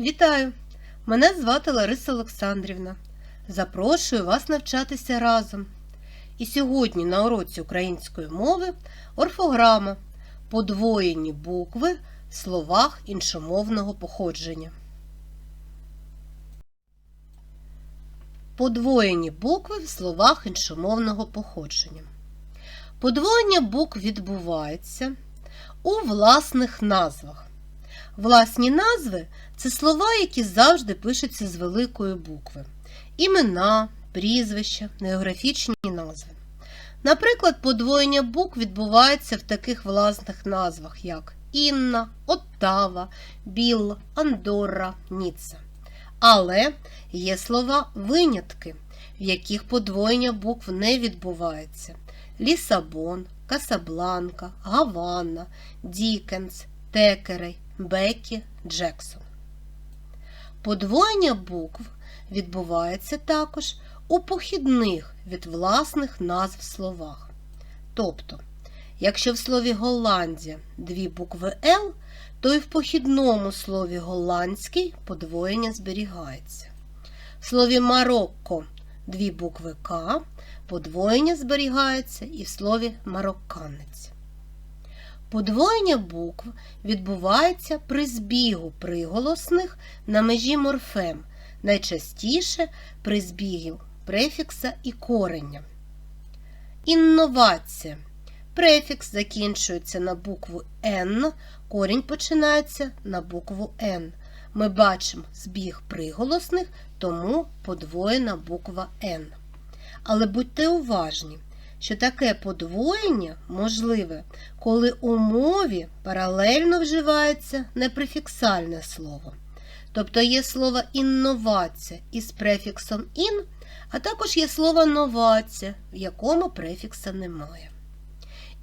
Вітаю! Мене звати Лариса Олександрівна. Запрошую вас навчатися разом. І сьогодні на уроці української мови орфограма подвоєні букви в словах іншомовного походження. Подвоєні букви в словах іншомовного походження. Подвоєння букв відбувається у власних назвах. Власні назви це слова, які завжди пишуться з великої букви. Імена, прізвища, географічні назви. Наприклад, подвоєння букв відбувається в таких власних назвах, як Інна, Оттава, Білл, Андорра, Ніцца. Але є слова винятки, в яких подвоєння букв не відбувається. Лісабон, Касабланка, Гавана, Дікенс, Текерей, Бекі, Джексон. Подвоєння букв відбувається також у похідних від власних назв словах. Тобто, якщо в слові Голландія дві букви Л, то і в похідному слові голландський подвоєння зберігається. В слові Марокко дві букви К, подвоєння зберігається і в слові марокканець. Подвоєння букв відбувається при збігу приголосних на межі морфем, найчастіше при збігів префікса і кореня. Інновація. Префікс закінчується на букву Н, корінь починається на букву Н. Ми бачимо збіг приголосних, тому подвоєна буква Н. Але будьте уважні, що таке подвоєння можливе, коли у мові паралельно вживається непрефіксальне слово. Тобто є слово інновація із префіксом ін, а також є слово новація, в якому префікса немає.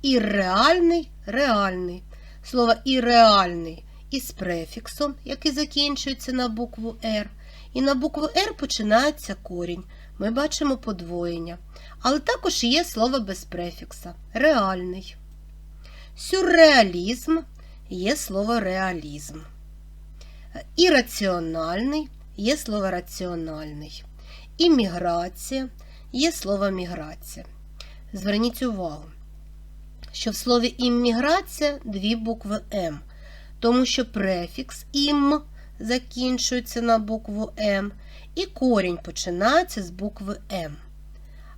Ірреальний реальний. Слово ірреальний із префіксом, який закінчується на букву Р. І на букву Р починається корінь. Ми бачимо подвоєння. Але також є слово без префікса реальний. Сюрреалізм є слово реалізм. Ірраціональний є слово раціональний. Імміграція є слово міграція. Зверніть увагу, що в слові імміграція дві букви М, тому що префікс ім закінчується на букву М, і корінь починається з букви М.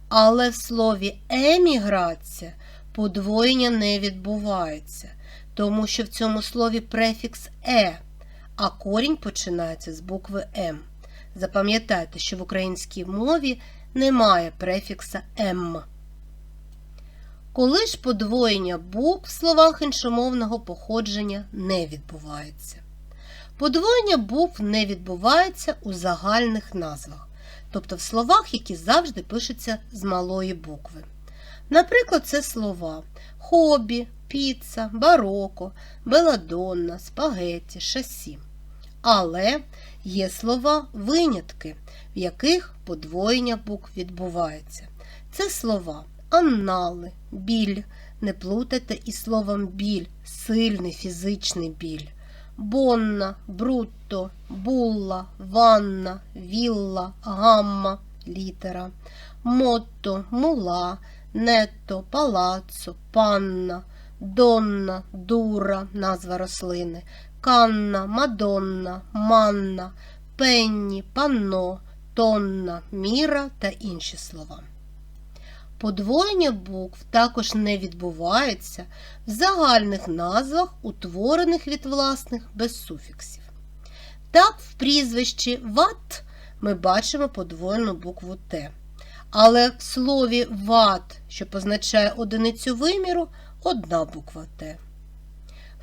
Але в слові еміграція подвоєння не відбувається, тому що в цьому слові префікс Е, а корінь починається з букви М. Запам'ятайте, що в українській мові немає префікса М. Коли ж подвоєння букв в словах іншомовного походження не відбувається? Подвоєння букв не відбувається у загальних назвах, тобто в словах, які завжди пишуться з малої букви. Наприклад, це слова хобі, піца, бароко, беладонна, спагетті, шасі. Але є слова винятки, в яких подвоєння букв відбувається. Це слова аннали, біль. Не плутайте із словом біль, сильний фізичний біль. Бонна, брутто, булла, ванна, вілла, гамма, літера, мотто, мула, нетто, палаццо, панна, донна, дура, назва рослини, канна, мадонна, манна, пенні, панно, тонна, міра та інші слова. Подвоєння букв також не відбувається в загальних назвах, утворених від власних без суфіксів. Так, в прізвищі ват ми бачимо подвоєну букву Т. Але в слові ват, що позначає одиницю виміру, одна буква Т.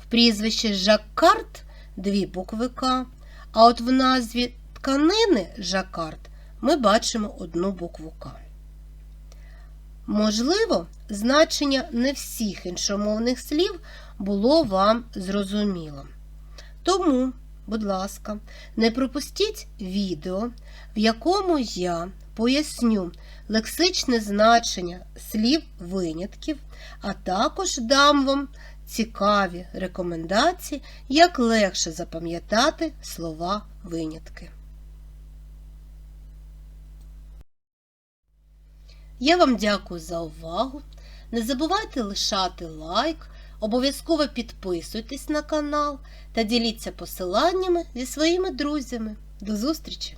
В прізвищі Жаккарт дві букви К, а от в назві тканини Жаккарт ми бачимо одну букву К. Можливо, значення не всіх іншомовних слів було вам зрозуміло. Тому, будь ласка, не пропустіть відео, в якому я поясню лексичне значення слів винятків, а також дам вам цікаві рекомендації, як легше запам'ятати слова винятки. Я вам дякую за увагу. Не забувайте лишати лайк, обов'язково підписуйтесь на канал та діліться посиланнями зі своїми друзями. До зустрічі!